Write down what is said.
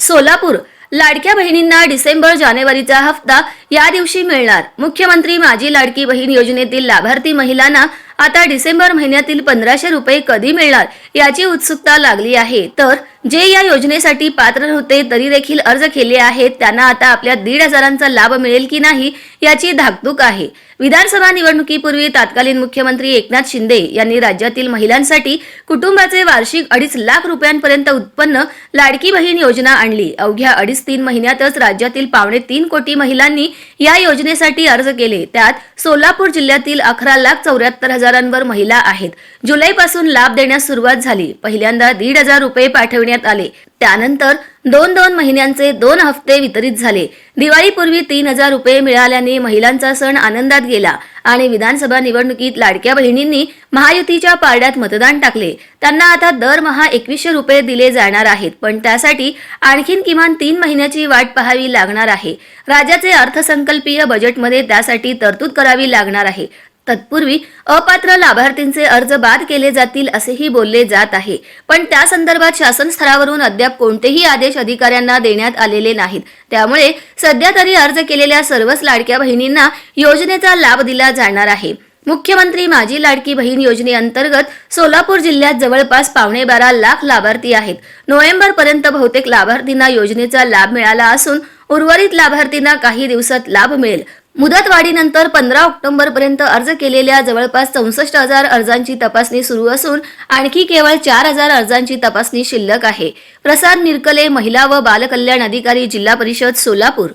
सोलापूर. लाडक्या बहिणींना डिसेंबर जानेवारीचा हप्ता या दिवशी मिळणार. मुख्यमंत्री माझी लाडकी बहीण योजनेतील लाभार्थी महिलांना आता डिसेंबर महिन्यातील पंधराशे रुपये कधी मिळणार याची उत्सुकता लागली आहे. तर जे या योजनेसाठी पात्र होते तरी देखील अर्ज केले आहेत. त्यांना आता आपल्या दीड हजारांचा लाभ मिळेल की नाही याची धाकधूक आहे. विधानसभा निवडणुकीपूर्वी तत्कालीन मुख्यमंत्री एकनाथ शिंदे यांनी राज्यातील महिलांसाठी कुटुंबाचे वार्षिक अडीच लाख रुपयांपर्यंत उत्पन्न लाडकी बहीण योजना आणली. अवघ्या अडीच तीन महिन्यातच राज्यातील पावणे तीन कोटी महिलांनी या योजनेसाठी अर्ज केले. त्यात सोलापूर जिल्ह्यातील अकरा लाख चौऱ्याहत्तर हजार हजारांवर महिला आहेत. जुलैपासून लाभ देण्यास सुरुवात झाली. पहिल्यांदा दीड हजार रुपये पाठवण्यात आले. त्यानंतर दोन दोन महिन्यांचे दोन हप्ते वितरित झाले. दिवाळीपूर्वी तीन हजार रुपये मिळाल्याने महिलांचा सण आनंदात गेला आणि विधानसभा निवडणुकीत लाडक्या बहिणींनी महायुतीच्या पारड्यात मतदान टाकले. त्यांना आता दरमहा एकवीसशे रुपये दिले जाणार आहेत. पण त्यासाठी आणखीन किमान तीन महिन्याची वाट पाहावी लागणार आहे. राज्याचे अर्थसंकल्पीय बजेटमध्ये त्यासाठी तरतूद करावी लागणार आहे. तत्पूर्वी अपात्र लाभार्थींचे अर्ज बाद केले जातील असेही बोलले जात आहे. पण त्या संदर्भात शासन स्तरावरून अद्याप कोणतेही आदेश अधिकाऱ्यांना देण्यात आलेले नाहीत. त्यामुळे सध्या तरी अर्ज केलेल्या सर्वच लाडक्या बहिणींना योजनेचा लाभ दिला जाणार आहे. मुख्यमंत्री माझी लाडकी बहीण योजनेअंतर्गत सोलापूर जिल्ह्यात जवळपास पावणे बारा लाख लाभार्थी आहेत. नोव्हेंबर पर्यंत बहुतेक लाभार्थींना योजनेचा लाभ मिळाला असून उर्वरित लाभार्थींना काही दिवसात लाभ मिळेल. मुदतवाढीनंतर पंधरा ऑक्टोबरपर्यंत अर्ज केलेल्या जवळपास चौसष्ट हजार अर्जांची तपासणी सुरू असून आणखी केवळ चार हजार अर्जांची तपासणी शिल्लक आहे. प्रसाद निरकले महिला व बालकल्याण अधिकारी जिल्हा परिषद सोलापूर.